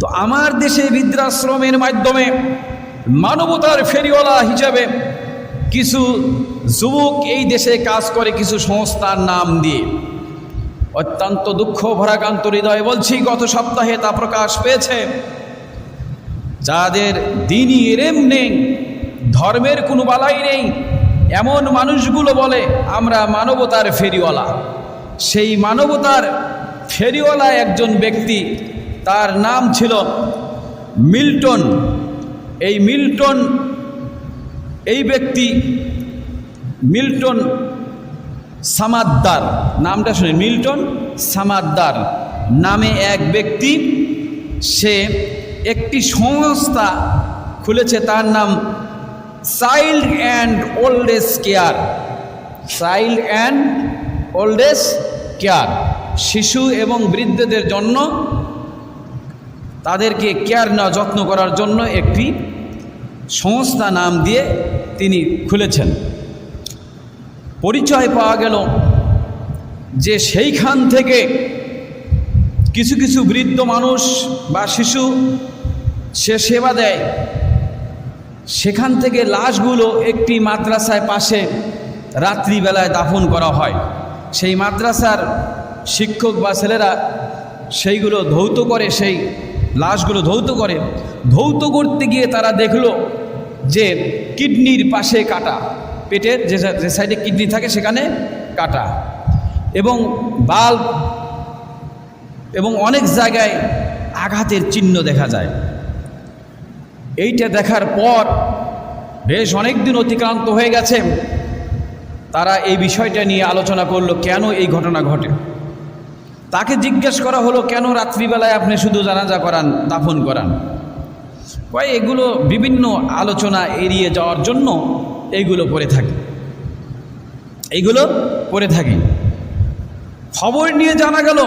তো আমার দেশে বৃদ্ধাশ্রমের মাধ্যমে মানবতার ফেরিওয়ালা হিসাবে কিছু যুবক এই দেশে কাজ করে কিছু সংস্থার নাম দিয়ে অত্যন্ত দুঃখ ভরাকান্ত হৃদয়ে বলছি, গত সপ্তাহে তা প্রকাশ পেয়েছে। যাদের দিনই এরেম নেই, ধর্মের কোনো বালাই নেই, এমন মানুষগুলো বলে আমরা মানবতার ফেরিওয়ালা। সেই মানবতার ফেরিওয়ালা একজন ব্যক্তি তার নাম ছিল মিল্টন। এই মিল্টন, এই ব্যক্তি মিল্টন সামাদ্দার। নামটা শুনে, মিল্টন সামাদ্দার নামে এক ব্যক্তি। সে একটি সংস্থা খুলেছে, তার নাম child and old age care. Child and old age care, শিশু এবং বৃদ্ধদের জন্য তাদেরকে কেয়ার নেওয়া, যত্ন করার জন্য একটি সংস্থা নাম দিয়ে তিনি খুলেছেন। পরিচয় পাওয়া গেল যে সেইখান থেকে কিছু কিছু বৃদ্ধ মানুষ বা শিশু সে সেবা দেয়। সেখান থেকে লাশগুলো একটি মাদ্রাসায় পাশে রাত্রিবেলায় দাফন করা হয়। সেই মাদ্রাসার শিক্ষক বা ছেলেরা সেইগুলো ধৌত করে সেই লাশগুলো ধৌত করে। ধৌত করতে গিয়ে তারা দেখল যে কিডনির পাশে কাটা। পেটের যে যে সাইডে কিডনি থাকে সেখানে কাটা। এবং বাল্ব এবং অনেক জায়গায় আঘাতের চিহ্ন দেখা যায়। এইটা দেখার পর বেশ অনেক দিন অতিক্রান্ত হয়ে গেছে। তারা এই বিষয়টা নিয়ে আলোচনা করল, কেন এই ঘটনা ঘটে? তাকে জিজ্ঞেস করা হলো, কেন রাত্রিবেলায় আপনি শুধু জানাজা করান, দাফন করান? কয়, এগুলো বিভিন্ন আলোচনা এড়িয়ে যাওয়ার জন্য এইগুলো করে থাকি। এইগুলো করে থাকি। খবর নিয়ে জানা গেল,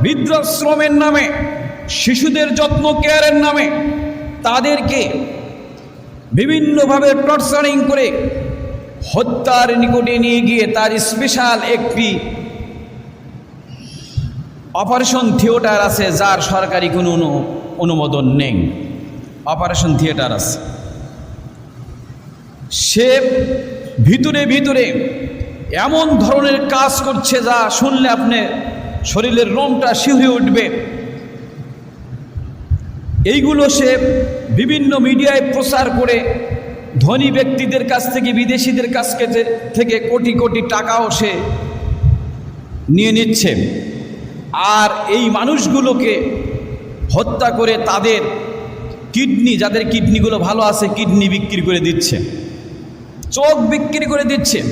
বৃদ্ধাশ্রমের নামে, শিশুদের যত্ন কেয়ারের নামে, তাদেরকে বিভিন্নভাবে টর্চারিং করে হত্যার নিকটে নিয়ে গিয়ে তার স্পেশাল একটি অপারেশন থিয়েটার আছে, যার সরকারি কোনো অনুমোদন নেই। অপারেশন থিয়েটার আছে। সে ভিতরে ভিতরে এমন ধরনের কাজ করছে যা শুনলে আপনি শরীরের রংটা শিহরে উঠবে। এইগুলো সে বিভিন্ন মিডিয়ায় প্রচার করে ধনী ব্যক্তিদের কাছ থেকে, বিদেশিদের কাছ থেকে কোটি কোটি টাকাও সে নিয়ে নিচ্ছে। আর এই মানুষগুলোকে হত্যা করে তাদের কিডনি, যাদের কিডনিগুলো ভালো আছে, কিডনি বিক্রি করে দিচ্ছে। চোখ বিক্রি করে দিচ্ছে।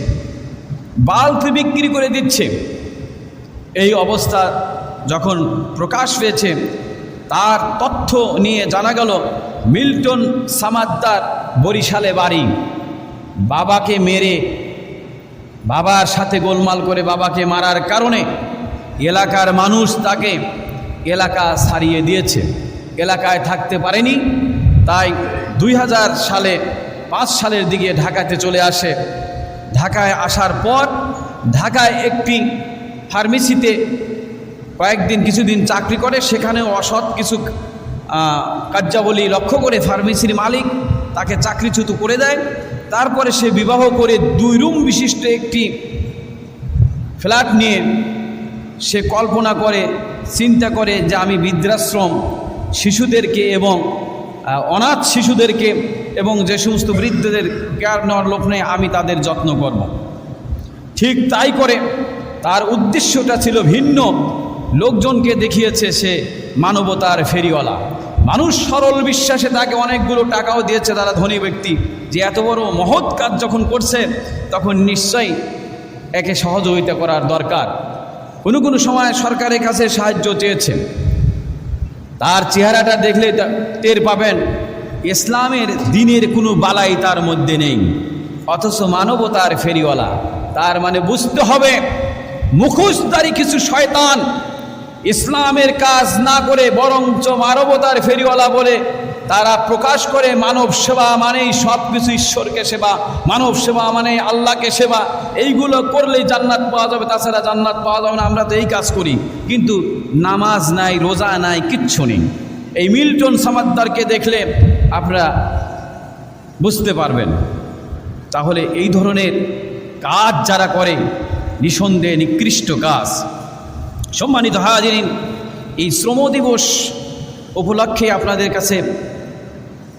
বাল্ব বিক্রি করে দিচ্ছে। এই অবস্থা যখন প্রকাশ পেয়েছে, তার তথ্য নিয়ে জানা গেল, মিল্টন সামাদ্দার বরিশালে বাড়ি। বাবাকে মেরে, বাবার সাথে গোলমাল করে বাবাকে মারার কারণে এলাকার মানুষ তাকে এলাকা ছাড়িয়ে দিয়েছে। এলাকায় থাকতে পারেনি। তাই দুই হাজার সালে, পাঁচ সালের দিকে ঢাকাতে চলে আসে। ঢাকায় আসার পর ঢাকায় একটি ফার্মেসিতে কয়েকদিন কিছুদিন চাকরি করে। সেখানেও অসৎ কিছু কার্যাবলী লক্ষ্য করে ফার্মেসির মালিক তাকে চাকরিচ্যুত করে দেয়। তারপরে সে বিবাহ করে দুই রুম বিশিষ্ট একটি ফ্ল্যাট নিয়ে সে কল্পনা করে, চিন্তা করে যে আমি বৃদ্ধাশ্রম শিশুদেরকে এবং অনাথ শিশুদেরকে এবং যে সমস্ত বৃদ্ধদের কেয়ার নেওয়ার লোক নেই, আমি তাদের যত্ন করব। ঠিক তাই করে তার উদ্দেশ্যটা ছিল ভিন্ন। লোকজনকে দেখিয়েছে সে মানবতার ফেরিওয়ালা। মানুষ সরল বিশ্বাসে তাকে অনেকগুলো টাকাও দিয়েছে তারা ধনী ব্যক্তি। যে এত বড় মহৎ কাজ যখন করছে, তখন নিশ্চয়ই একে সহযোগিতা করার দরকার। কোনো কোনো সময় সরকারের কাছে সাহায্য চেয়েছে তার চেহারাটা দেখলে টের পাবেন, ইসলামের দিনের কোনো বালাই তার মধ্যে নেই, অথচ মানবতার ফেরিওয়ালা। তার মানে বুঝতে হবে মুখোশদারি কিছু শয়তান ইসলামের কাজ না করে বরঞ্চ মানবতার ফেরিওয়ালা বলে তারা প্রকাশ করে মানব সেবা মানেই সব কিছু ঈশ্বরকে সেবা, মানব সেবা মানে আল্লাহকে সেবা। এইগুলো করলেই জান্নাত পাওয়া যাবে, তাছাড়া জান্নাত পাওয়া যাবে না, আমরা তো এই কাজ করি। কিন্তু নামাজ নাই, রোজা নাই, কিচ্ছু নেই। এই মিল্টন সামাদ্দারকে দেখলে আপনারা বুঝতে পারবেন। তাহলে এই ধরনের কাজ যারা করে, নিঃসন্দেহে নিকৃষ্ট কাজ। সম্মানিত হাজিরিন, এই শ্রম দিবস উপলক্ষে আপনাদের কাছে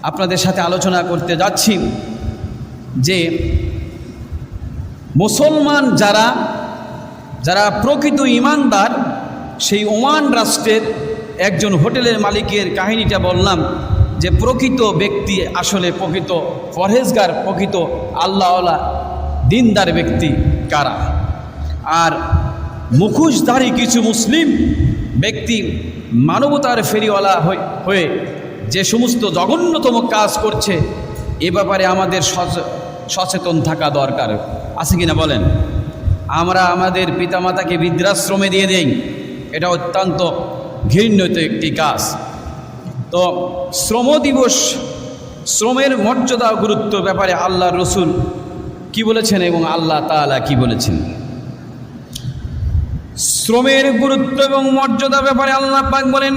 আপনাদের সাথে আলোচনা করতে যাচ্ছি যে মুসলমান যারা যারা প্রকৃত ইমানদার, সেই ওমান রাষ্ট্রের একজন হোটেলের মালিকের কাহিনীটা বললাম যে প্রকৃত ব্যক্তি আসলে প্রকৃত পরহেজগার, প্রকৃত আল্লাহওয়ালা, দিনদার ব্যক্তি কারা? আর মুখোশধারী কিছু মুসলিম ব্যক্তি মানবতার ফেরিওয়ালা হয়ে যে সমস্ত জঘন্যতম কাজ করছে, এ ব্যাপারে আমাদের সচ- সচেতন থাকা দরকার। আছে কিনা বলেন? আমরা আমাদের পিতামাতাকে বৃদ্ধাশ্রমে দিয়ে দেই। এটা অত্যন্ত ঘৃণ্যত একটি কাজ। তো শ্রম দিবস, শ্রমের মর্যাদা গুরুত্ব ব্যাপারে আল্লাহ রসুল কি বলেছেন এবং আল্লাহ তাআলা কি বলেছেন? শ্রমের গুরুত্ব এবং মর্যাদা ব্যাপারে আল্লাহ পাক বলেন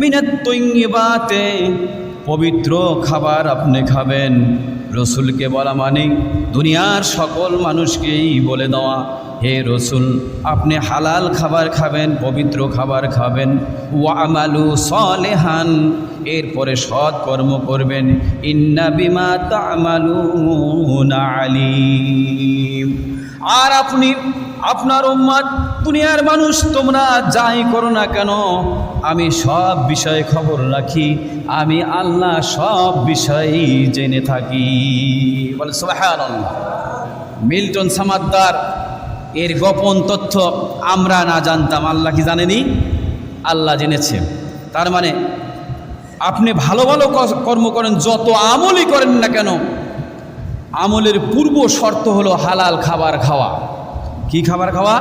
মিনাত পবিত্র খাবার আপনি খাবেন। রসুলকে বলা মানে দুনিয়ার সকল মানুষকেই বলে দেওয়া, হে রসুল, আপনি হালাল খাবার খাবেন, পবিত্র খাবার খাবেন। ওয়া আমালু সলেহান, এরপরে সৎ কর্ম করবেন। ইন্না বিমা তামালুনা আলিম। আর আপনি আপনার উম্মাদ দুনিয়ার মানুষ, তোমরা যাই করো না কেন, আমি সব বিষয়ে খবর রাখি, আমি আল্লাহ সব বিষয়েই জেনে থাকি। বলে মিল্টন সামাদ্দার, এর গোপন তথ্য আমরা না জানতাম, আল্লাহ কি জানেনি? আল্লাহ জেনেছে। তার মানে আপনি ভালো ভালো কর্ম করেন, যত আমলই করেন না কেন, আমলের পূর্ব শর্ত হলো হালাল খাবার খাওয়া। কি খাবার খাওয়া?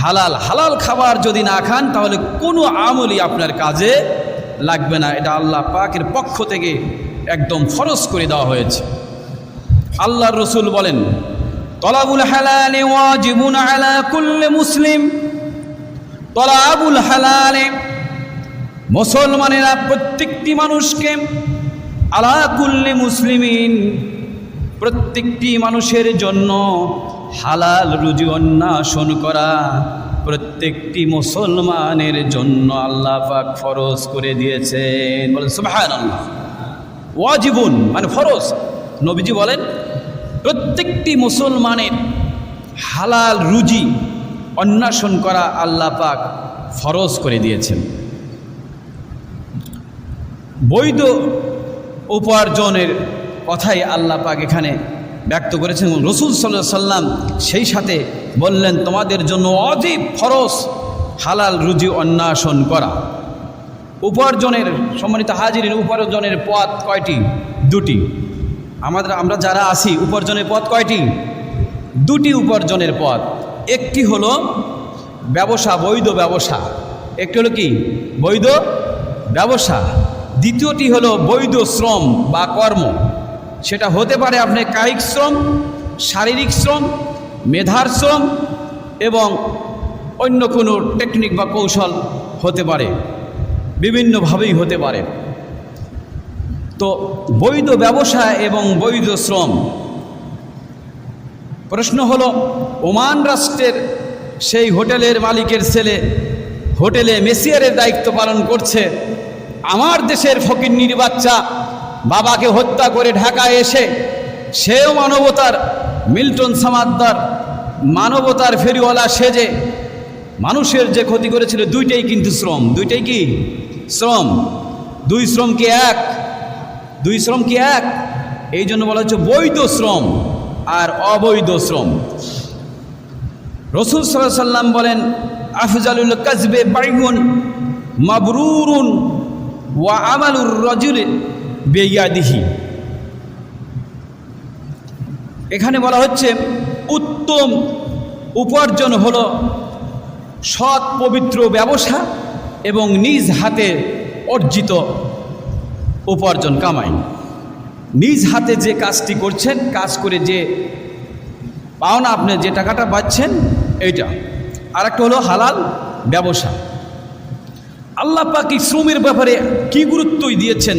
হালাল। হালাল খাবার যদি না খান, তাহলে কোনো আমলই আপনার কাজে লাগবে না। এটা আল্লাহ পাকের পক্ষ থেকে একদম ফরজ করে দেওয়া হয়েছে। আল্লাহর রসুল বলেন, তলাবুল হালালে ওয়াজিবুন আলা কুল্লে মুসলিম। তলাবুল হালালে, মুসলমানেরা প্রত্যেকটি মানুষকে আলা কুল্লে মুসলিমিন, প্রত্যেকটি মানুষের জন্য হালাল রুজি অন্বেষণ করা। প্রত্যেকটি মুসলমানের জন্য আল্লাহ পাক ফরজ করে দিয়েছেন। বলেন, সুবহানাল্লাহ। ওয়াজিবুন মানে ফরজ। নবীজি বলেন, প্রত্যেকটি মুসলমানের হালাল রুজি অন্বেষণ করা আল্লাহ পাক ফরজ করে দিয়েছেন। বৈধ উপার্জনের কথাই আল্লাহ পাক এখানে ব্যক্ত করেছেন রসুল সাল্লাহ সাল্লাম সেই সাথে বললেন, তোমাদের জন্য অজীব ফরজ হালাল রুজি অন্বেষণ করা। উপার্জনের, সম্মানিত হাজিরের উপার্জনের পথ কয়টি? দুটি। আমাদের, আমরা যারা আছি, উপার্জনের পথ কয়টি? দুটি উপার্জনের পথ। একটি হলো ব্যবসা, বৈধ ব্যবসা। একটি হলো কি? বৈধ ব্যবসা। দ্বিতীয়টি হলো বৈধ শ্রম বা কর্ম। সেটা হতে পারে আপনি কায়িক শ্রম, শারীরিক শ্রম, মেধার শ্রম এবং অন্য কোনো টেকনিক বা কৌশল হতে পারে, বিভিন্নভাবেই হতে পারে। তো বৈধ ব্যবসা এবং বৈধ শ্রম। প্রশ্ন হলো, ওমান রাষ্ট্রের সেই হোটেলের মালিকের ছেলে হোটেলে মেসিয়ারের দায়িত্ব পালন করছে, আমার দেশের ফকির বাচ্চা বাবাকে হত্যা করে ঢাকায় এসে সেও মানবতার, মিল্টন সামাদ্দার, মানবতার ফেরিওয়ালা সেজে মানুষের যে ক্ষতি করেছিল দুইটাই কিন্তু শ্রম। দুইটাই কি? শ্রম। দুই শ্রম কি এক? দুই শ্রম কি এক? এই জন্য বলা হচ্ছে বৈধ শ্রম আর অবৈধ শ্রম। রসুল সাল্লাহ সাল্লাম বলেন, আফজালুল কাজবে বাইগুন মাবরুরুন ওয়া আমালুর রজুল বেয়াদিহি এখানে বলা হচ্ছে, উত্তম উপার্জন হল সৎ পবিত্র ব্যবসা এবং নিজ হাতে অর্জিত উপার্জন কামাই। নিজ হাতে যে কাজটি করছেন, কাজ করে যে পাওনা আপনি যে টাকাটা পাচ্ছেন, এইটা। আর একটা হলো হালাল ব্যবসা। আল্লাহ পাক শ্রমের ব্যাপারে কি গুরুত্বই দিয়েছেন?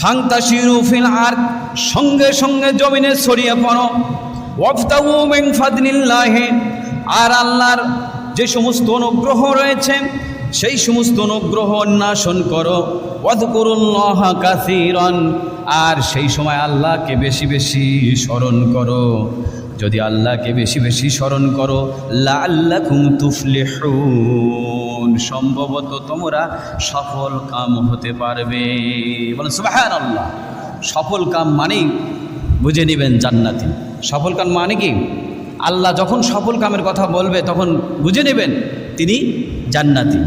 ফাংতাশিরু ফিল আর সঙ্গে সঙ্গে জমিনে ছড়িয়ে পড়ো। ওয়াফতাউ মিন ফাদলিল্লাহি, আর আল্লাহর যে সমস্ত অনুগ্রহ রয়েছে সেই সমস্ত অনুগ্রহ অন্বেষণ করো। কাসীরান। আর সেই সময় আল্লাহকে বেশি বেশি স্মরণ করো। যদি আল্লাহকে বেশি বেশি স্মরণ করো লাল্লাকুম তুফলিহুন। সম্ভবত তোমরা সফল কাম হতে পারবে। বলেন সুবাহান আল্লাহ সফল কাম মানেই বুঝে নেবেন জান্নাতি। সফল কাম মানে কি? আল্লাহ যখন সফল কামের কথা বলবে, তখন বুঝে নেবেন তিনি জান্নাতি।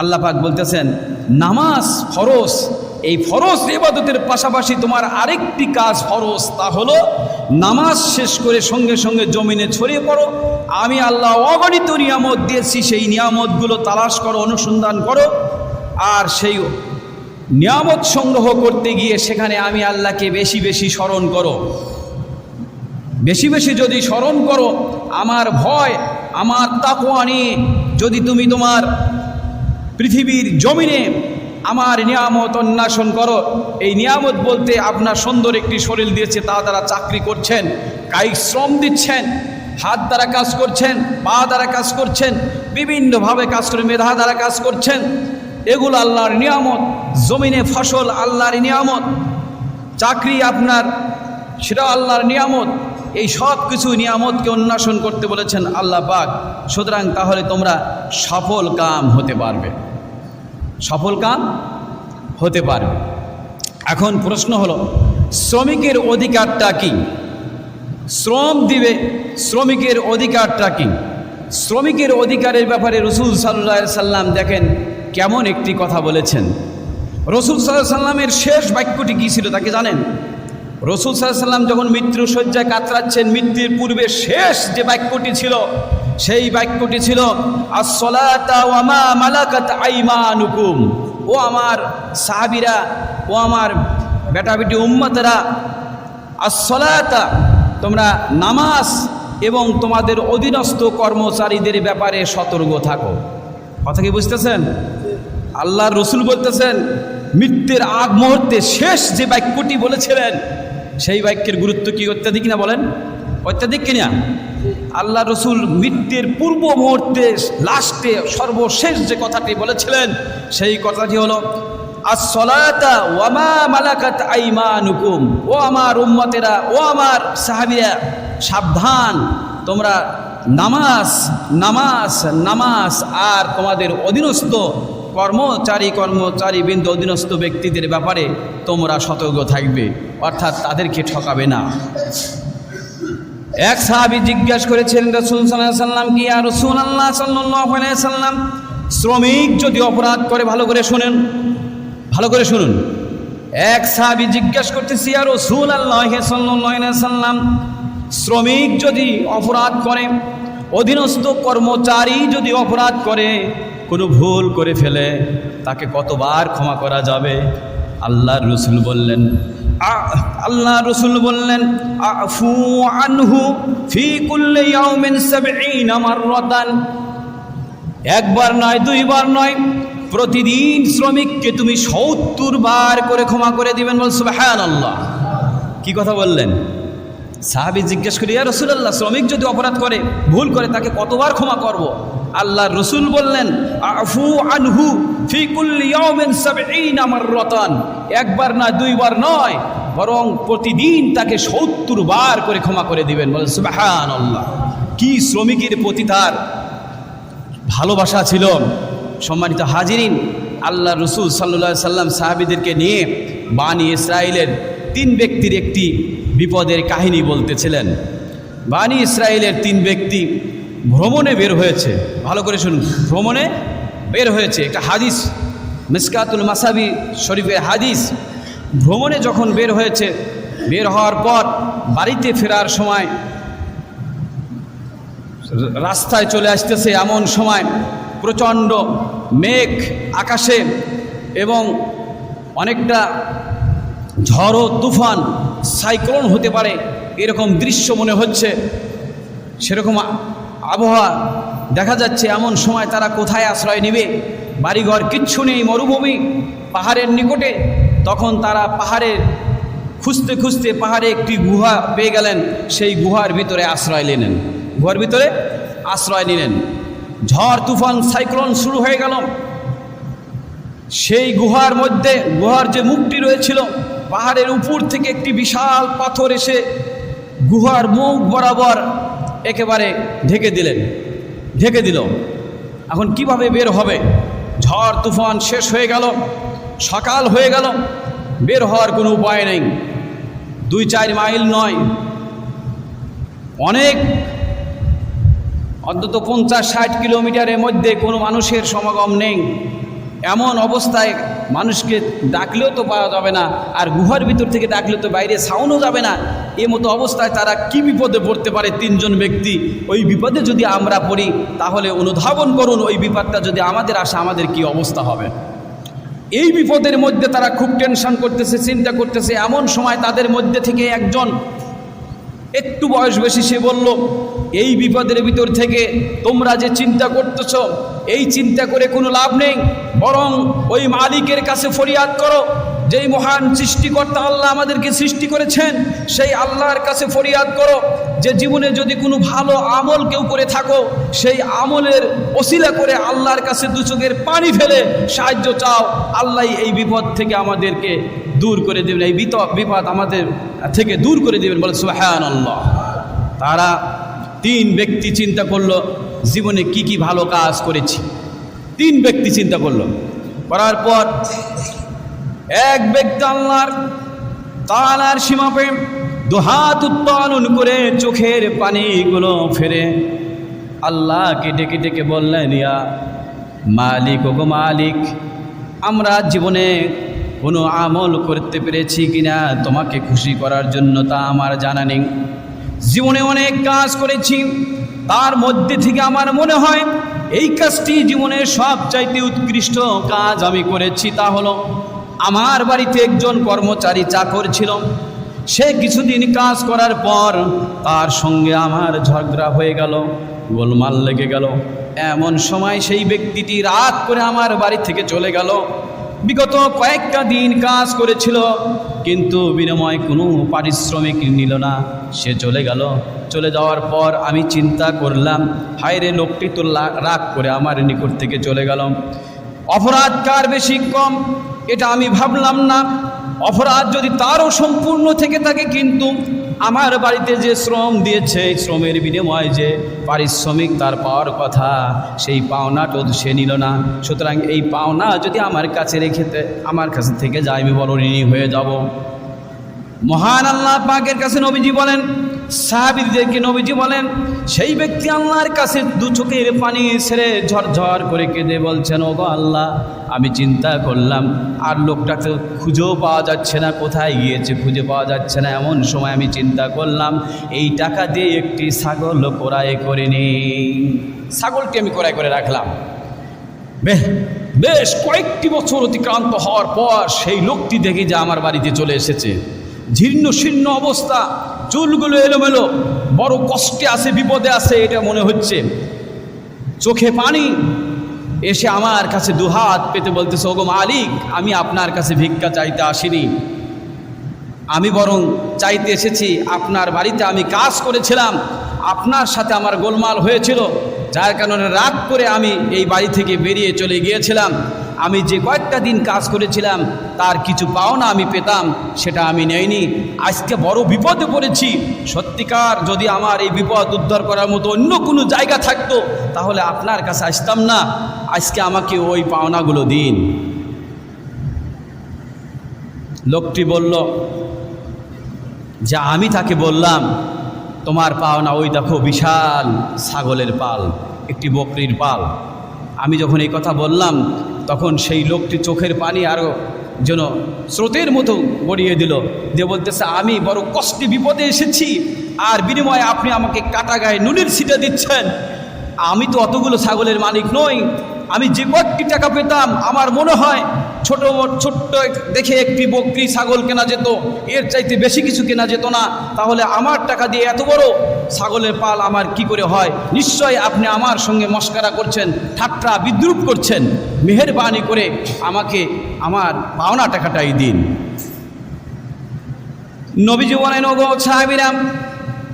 আল্লাহ পাক বলতেছেন, নামাজ ফরজ, এই ফরজ ইবাদতের পাশাপাশি তোমার আরেকটি কাজ ফরজ, তা হলো নামাজ শেষ করে সঙ্গে সঙ্গে জমিনে ছড়িয়ে পড়ো। আমি আল্লাহ অগণিত নিয়ামত দিয়েছি, সেই নিয়ামতগুলো তালাশ করো, অনুসন্ধান করো। আর সেই নিয়ামত সংগ্রহ করতে গিয়ে সেখানে আমি আল্লাহকে বেশি বেশি স্মরণ করো। বেশি বেশি যদি স্মরণ করো, আমার ভয়, আমার তাকোয়া নিয়ে যদি তুমি তোমার পৃথিবীর জমিনে আমার নিয়ামত অন্বেষণ করো, এই নিয়ামত বলতে আপনার সুন্দর একটি শরীর দিয়েছে, তা দ্বারা চাকরি করছেন, কায়িক শ্রম দিচ্ছেন, হাত দ্বারা কাজ করছেন, পা দ্বারা কাজ করছেন, বিভিন্নভাবে কাজ করে মেধা দ্বারা কাজ করছেন, এগুলো আল্লাহর নিয়ামত, জমিনে ফসল আল্লাহর নিয়ামত, চাকরি আপনার সেটা আল্লাহর নিয়ামত এই সব কিছু নিয়ামতকে অন্বেষণ করতে বলেছেন আল্লাহ পাক। সুতরাং তাহলে তোমরা সফল কাম হতে পারবে। সফল কাম হতে পারবে। এখন প্রশ্ন হলো, শ্রমিকের অধিকারটা কি? শ্রম দিবে শ্রমিকের অধিকারটা কি? শ্রমিকের অধিকারের ব্যাপারে রসুল সাল্লাহ সাল্লাম দেখেন কেমন একটি কথা বলেছেন। রসুল সাল্লাহ সাল্লামের শেষ বাক্যটি কী ছিল তাকে জানেন? রসুল সাল্লাম যখন মৃত্যু শয্যায় কাতরাচ্ছেন, মৃত্যুর পূর্বে শেষ যে বাক্যটি ছিল, সেই বাক্যটি ছিল আইমানুকুম। ও আমার সাহাবিরা, ও আমার বেটা বেটি উম্মতেরা আসলাতা তোমরা নামাজ এবং তোমাদের অধীনস্থ কর্মচারীদের ব্যাপারে সতর্ক থাকো। কথা কি বুঝতেছেন? আল্লাহ রসুল বলতেছেন, মৃত্যুর আগ মুহূর্তে শেষ যে বাক্যটি বলেছিলেন সেই বাক্যের গুরুত্ব কি অত্যাধিক না বলেন? অত্যাধিক কিনা? আল্লাহ রসুল মৃত্যুর পূর্ব মুহূর্তে লাস্টে সর্বশেষ যে কথাটি বলেছিলেন, সেই কথাটি হলো আসলাতা ওয়ামা মালাকাত আইমানুকুম। ও আমার উম্মতেরা, ও আমার সাহাবিরা, সাবধান, তোমরা নামাজ নামাজ নামাজ আর তোমাদের অধীনস্থ কর্মচারী কর্মচারী বিন্দু অধীনস্থ ব্যক্তিদের ব্যাপারে তোমরা সতর্ক থাকবে, অর্থাৎ তাদেরকে ঠকাবে না। এক সাহাবি জিজ্ঞাসা করেছিলেন রসুল সাল্লাম কি আর রসুল আল্লাহ সাল্লাম, শ্রমিক যদি অপরাধ করে, ভালো করে শোনেন, ভালো করে শুনুন। এক সাহাবি জিজ্ঞাসা করতেছি আর রসুল আল্লাহ সাল্লাম, শ্রমিক যদি অপরাধ করে, অধীনস্থ কর্মচারী যদি অপরাধ করে কোনো ভুল করে ফেলে, তাকে কতবার ক্ষমা করা যাবে? আল্লাহ রসুল বললেন আল্লাহ রসুল বললেন একবার নয়, দুইবার নয়, প্রতিদিন শ্রমিককে তুমি সত্তর বার করে ক্ষমা করে দিবেন বল সুবাহান আল্লাহ কি কথা বললেন? সাহাবি জিজ্ঞেস করি, ইয়া রসুলাল্লাহ, শ্রমিক যদি অপরাধ করে, ভুল করে, তাকে কতবার ক্ষমা করব। আল্লাহ রসুল বললেন, আফু আনহু মাররাতান। একবার না দুইবার নয়, বরং প্রতিদিন তাকে সত্তর বার করে ক্ষমা করে দিবেন। বলে সুবহানাল্লাহ, কি শ্রমিকের প্রতি তার ভালোবাসা ছিল? সম্মানিত হাজিরিন আল্লাহ রসুল সাল্লা সাল্লাম সাহাবিদেরকে নিয়ে বানি ইসরায়েলের তিন ব্যক্তির একটি বিপদের কাহিনী বলতেছিলেন। বানি ইসরায়েলের তিন ব্যক্তি ভ্রমণে বের হয়েছে। ভালো করে শুনুন, ভ্রমণে বের হয়েছে। একটা হাদিস, মিসকাতুল মাসাবি শরীফের হাদিস। ভ্রমণে যখন বের হয়েছে, বের হওয়ার পর বাড়িতে ফেরার সময় রাস্তায় চলে আসতেছে এমন সময় প্রচণ্ড মেঘ আকাশে এবং অনেকটা ঝড় তুফান সাইক্লোন হতে পারে, এরকম দৃশ্য মনে হচ্ছে, সেরকম আবহাওয়া দেখা যাচ্ছে এমন সময় তারা কোথায় আশ্রয় নেবে? বাড়িঘর কিচ্ছু নেই, মরুভূমি, পাহাড়ের নিকটে। তখন তারা পাহাড়ের, খুঁজতে খুঁজতে পাহাড়ে একটি গুহা পেয়ে গেলেন, সেই গুহার ভিতরে আশ্রয় নিলেন। গুহার ভিতরে আশ্রয় নিলেন। ঝড়, তুফান, সাইক্লোন শুরু হয়ে গেল। সেই গুহার মধ্যে, গুহার যে মুখটি রয়েছিল পাহাড়ের উপর থেকে একটি বিশাল পাথর এসে গুহার মুখ বরাবর একেবারে ঢেকে দিলেন। ঢেকে দিল। এখন কীভাবে বের হবে? ঝড় তুফান শেষ হয়ে গেল, সকাল হয়ে গেল, বের হওয়ার কোনো উপায় নেই। দুই চার মাইল নয়, অনেক, অন্তত পঞ্চাশ ষাট কিলোমিটারের মধ্যে কোনো মানুষের সমাগম নেই। এমন অবস্থায় মানুষকে ডাকলেও তো পাওয়া যাবে না, আর গুহার ভিতর থেকে ডাকলে তো বাইরে সাউন্ডও যাবে না। এ মতো অবস্থায় তারা কি বিপদে পড়তে পারে তিনজন ব্যক্তি? ওই বিপদে যদি আমরা পড়ি, তাহলে অনুধাবন করুন, ওই বিপদটা যদি আমাদের আসে, আমাদের কি অবস্থা হবে? এই বিপদের মধ্যে তারা খুব টেনশন করতেছে, চিন্তা করতেছে। এমন সময় তাদের মধ্যে থেকে একজন একটু বয়স বেশি সে বলল, এই বিপদের ভিতর থেকে তোমরা যে চিন্তা করতেছ, এই চিন্তা করে কোনো লাভ নেই। বরং ওই মালিকের কাছে ফরিয়াদ করো। যেই মহান সৃষ্টিকর্তা আল্লাহ আমাদেরকে সৃষ্টি করেছেন, সেই আল্লাহর কাছে ফরিয়াদ করো যে জীবনে যদি কোনো ভালো আমল কেউ করে থাকো, সেই আমলের অশিলা করে আল্লাহর কাছে দু চোখের পানি ফেলে সাহায্য চাও। আল্লাহ এই বিপদ থেকে আমাদেরকে দূর করে দেবেন, এই বিপদ আমাদের থেকে দূর করে দেবেন। বলে সুহান আল্লাহ তারা তিন ব্যক্তি চিন্তা করল, জীবনে কি কি ভালো কাজ করেছি? তিন ব্যক্তি চিন্তা করল। করার পর এক ব্যক্তি আল্লাহর তালার সীমাপে দুহাত উত্তোলন করে চোখের পানিগুলো ফেরে আল্লাহকে ডেকে ডেকে বললেন, ইয়া মালিক, ওগো মালিক, আমরা জীবনে কোনো আমল করতে পেরেছি কিনা? তোমাকে খুশি করার জন্য তা আমার জানা নেই। জীবনে অনেক কাজ করেছি, তার মধ্যে থেকে আমার মনে হয় এই কাজটি জীবনের সবচাইতে উৎকৃষ্ট কাজ আমি করেছি। তা হলো আমার বাড়িতে একজন কর্মচারী চাকর ছিল। সে কিছুদিন কাজ করার পর তার সঙ্গে আমার ঝগড়া হয়ে গেল, গোলমাল লেগে গেল। এমন সময় সেই ব্যক্তিটি রাত করে আমার বাড়ি থেকে চলে গেল। বিগত কয়েকটা দিন কাজ করেছিল, কিন্তু বিনিময় কোনো পারিশ্রমিক নিল না। সে চলে গেল। চলে যাওয়ার পর আমি চিন্তা করলাম হায়রে লোকটি তো রাগ করে আমার নিকট থেকে চলে গেল। অপরাধ কার বেশি কম? এটা আমি ভাবলাম না। অপরাধ যদি তারও সম্পূর্ণ থেকে থাকে, কিন্তু আমার বাড়িতে যে শ্রম দিয়েছে শ্রমের বিনিময়ে যে পারিশ্রমিক তার পাওয়ার কথা, সেই পাওনাটা সে নিল না। সুতরাং এই পাওনা যদি আমার কাছে রেখেতে আমার কাছে থেকে যায়, আমি বড় ঋণী হয়ে যাব। মহান আল্লাহ পাকের কাছে নবীজি বলেন সাহাবিদেরকে নবীজি বলেন, সেই ব্যক্তি আল্লাহর কাছে দু চোখের পানি ছেড়ে ঝরঝর করে কেঁদে বলছেন, ওগো আল্লাহ, আমি চিন্তা করলাম, আর লোকটাকে খুঁজেও পাওয়া যাচ্ছে না, কোথায় গিয়েছে খুঁজে পাওয়া যাচ্ছে না, এমন সময় আমি চিন্তা করলাম, এই টাকা দিয়ে একটি ছাগল ক্রয় করে নিই। ছাগলটি আমি ক্রয় করে রাখলাম। বেশ বেশ কয়েকটি বছর অতিক্রান্ত হওয়ার পর সেই লোকটি দেখি যে আমার বাড়িতে চলে এসেছে। জীর্ণ শীর্ণ অবস্থা, চুলগুলো এলোমেলো, বড় কষ্টে আছে, বিপদে আছে, এটা মনে হচ্ছে। চোখে পানি, এসে আমার কাছে দুহাত পেতে বলতেছে, ওগো মালিক, আমি আপনার কাছে ভিক্ষা চাইতে আসিনি। আমি বরং চাইতে এসেছি, আপনার বাড়িতে আমি কাজ করেছিলাম, আপনার সাথে আমার গোলমাল হয়েছিল, যার কারণে রাগ করে আমি এই বাড়ি থেকে বেরিয়ে চলে গিয়েছিলাম। আমি যে কয়েকটা দিন কাজ করেছিলাম, তার কিছু পাওনা আমি পেতাম, সেটা আমি নেইনি। আজকে বড় বিপদে পড়েছি। সত্যিকার যদি আমার এই বিপদ উদ্ধার করার মতো অন্য কোনো জায়গা থাকতো, তাহলে আপনার কাছে আসতাম না। আজকে আমাকে ওই পাওনাগুলো দিন। লোকটি বলল, যা আমি তাকে বললাম, তোমার পাওনা ওই দেখো বিশাল ছাগলের পাল, একটি বকরির পাল। আমি যখন এই কথা বললাম, তখন সেই লোকটি চোখের পানি আরও যেন স্রোতের মতো গড়িয়ে দিল। যে বলতেছে, আমি বড় কষ্টে বিপদে এসেছি, আর বিনিময়ে আপনি আমাকে কাটা গায়ে নুনের ছিটে দিচ্ছেন। আমি তো অতগুলো ছাগলের মালিক নই আমি যে কয়েকটি টাকা পেতাম, আমার মনে হয় ছোট, ছোট্ট দেখে একটি বকরি, ছাগল কেনা যেত, এর চাইতে বেশি কিছু কেনা যেত না। তাহলে আমার টাকা দিয়ে এত বড় ছাগলের পাল আমার কি করে হয়? নিশ্চয় আপনি আমার সঙ্গে মস্কারা করছেন, ঠাট্টা বিদ্রুপ করছেন। মেহেরবানি করে আমাকে আমার পাওনা টাকাটাই দিন। নবীজি বলেন, ওগো সাহাবিরাম,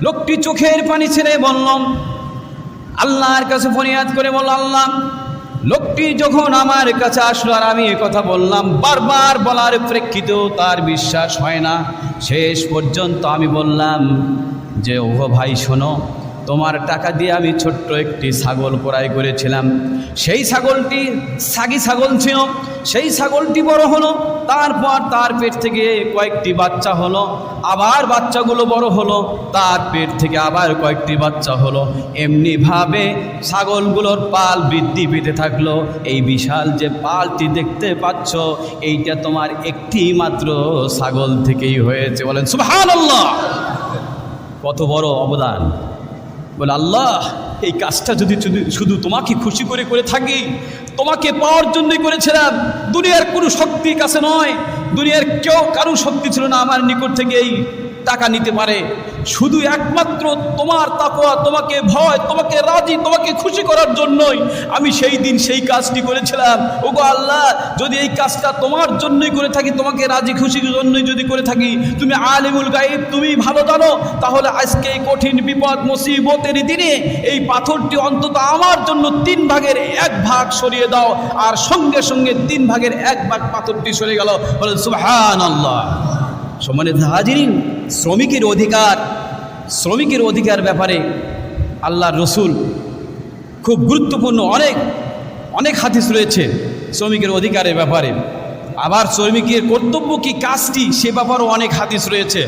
লোকটি চোখের পানি ছেড়ে বললাম, আল্লাহর কাছে ফরিয়াদ করে বলল আল্লাহ লোকটি যখন আমার কাছে আসলো আর আমি কথা বললাম, বারবার বলার প্রেক্ষিতেও তার বিশ্বাস হয় না। শেষ পর্যন্ত আমি বললাম যে ও ভাই, শোনো তোমার টাকা দিয়ে আমি ছোট্ট একটি ছাগল ক্রয় করেছিলাম। সেই ছাগলটি সাগি ছাগল ছিল। সেই ছাগলটি বড় হলো। তারপর তার পেট থেকে কয়েকটি বাচ্চা হলো। আবার বাচ্চাগুলো বড় হলো। তার পেট থেকে আবার কয়েকটি বাচ্চা হলো। এমনিভাবে ছাগলগুলোর পাল বৃদ্ধি পেতে থাকল। এই বিশাল যে পালটি দেখতে পাচ্ছ, এইটা তোমার একটি মাত্র ছাগল থেকেই হয়েছে। বলেন, সুবহানাল্লাহ! কত বড় অবদান। বলে, আল্লাহ, এই কাজটা যদি শুধু তোমাকে খুশি করে করে থাকি, তোমাকে পাওয়ার জন্যই করেছিলাম। দুনিয়ার কোনো শক্তির কাছে নয়, দুনিয়ার কেউ কারও শক্তি ছিল না আমার নিকট থেকে এই টাকা নিতে পারে। শুধু একমাত্র তোমার তাকোয়া তোমাকে ভয়, তোমাকে রাজি, তোমাকে খুশি করার জন্যই আমি সেই দিন সেই কাজটি করেছিলাম। ওগো আল্লাহ, যদি এই কাজটা তোমার জন্যই করে থাকি, তোমাকে রাজি খুশির জন্যই যদি করে থাকি, তুমি আলিমুল গাইব তুমি ভালো জানো, তাহলে আজকে এই কঠিন বিপদ, মুসিবতের দিনে এই পাথরটি অন্তত আমার জন্য তিন ভাগের এক ভাগ সরিয়ে দাও, আর সঙ্গে সঙ্গে তিন ভাগের এক ভাগ পাথরটি সরে গেল। বলেন সুবহান আল্লাহ সম্মানিত হাজিরিন, শ্রমিকের অধিকার শ্রমিকের অধিকার ব্যাপারে আল্লাহ রসুল খুব গুরুত্বপূর্ণ অনেক অনেক হাদিস রয়েছে শ্রমিকের অধিকারের ব্যাপারে। আবার শ্রমিকের কর্তব্য কি, কাজটি, সে ব্যাপারেও অনেক হাদিস রয়েছে।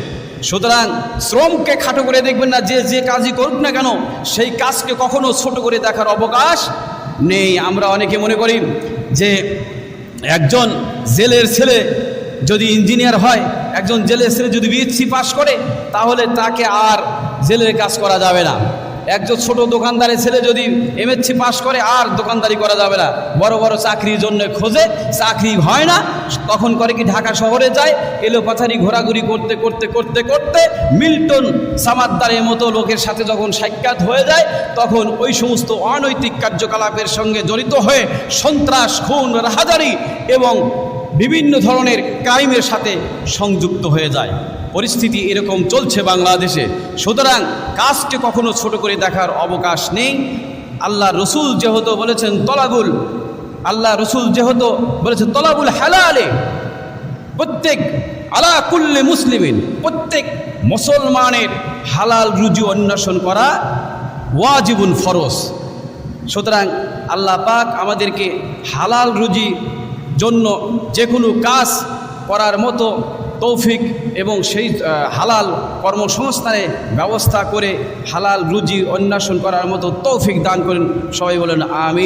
সুতরাং শ্রমকে খাটো করে দেখবেন না, যে যে কাজই করুক না কেন, সেই কাজকে কখনো ছোট করে দেখার অবকাশ নেই। আমরা অনেকে মনে করি যে, একজন জেলের ছেলে যদি ইঞ্জিনিয়ার হয়, একজন জেলের ছেলে যদি বিএসসি পাশ করে, তাহলে তাকে আর জেলের কাজ করা যাবে না। একজন ছোট দোকানদারের ছেলে যদি এমএসসি পাশ করে, আর দোকানদারি করা যাবে না। বড় বড় চাকরির জন্য খোঁজে, চাকরি হয় না, তখন করে কি ঢাকা শহরে যায়, এলো পাথারি ঘোরাঘুরি করতে করতে করতে করতে, মিল্টন সামাদ্দারের মতো লোকের সাথে যখন সাক্ষাৎ হয়ে যায়, তখন ওই সমস্ত অনৈতিক কার্যকলাপের সঙ্গে জড়িত হয়ে সন্ত্রাস, খুন, রাহাজারি এবং বিভিন্ন ধরনের ক্রাইমের সাথে সংযুক্ত হয়ে যায়। পরিস্থিতি এরকম চলছে বাংলাদেশে। সুতরাং কাজকে কখনো ছোট করে দেখার অবকাশ নেই। আল্লাহ রসুল যেহেতু বলেছেন তলাগুল আল্লাহ রসুল যেহেতু বলেছেন, তলাবুল হালালে। প্রত্যেক, আলা কুল্লে মুসলিমিন। প্রত্যেক মুসলমানের হালাল রুজু অন্বেষণ করা ওয়াজিবুল ফরজ। সুতরাং আল্লাহ পাক আমাদেরকে হালাল রুজি জন্য যে কোনো কাজ করার মতো তৌফিক এবং সেই হালাল কর্মসংস্থানে ব্যবস্থা করে হালাল রুজি অন্বেষণ করার মতো তৌফিক দান করেন। সবাই বলেন আমি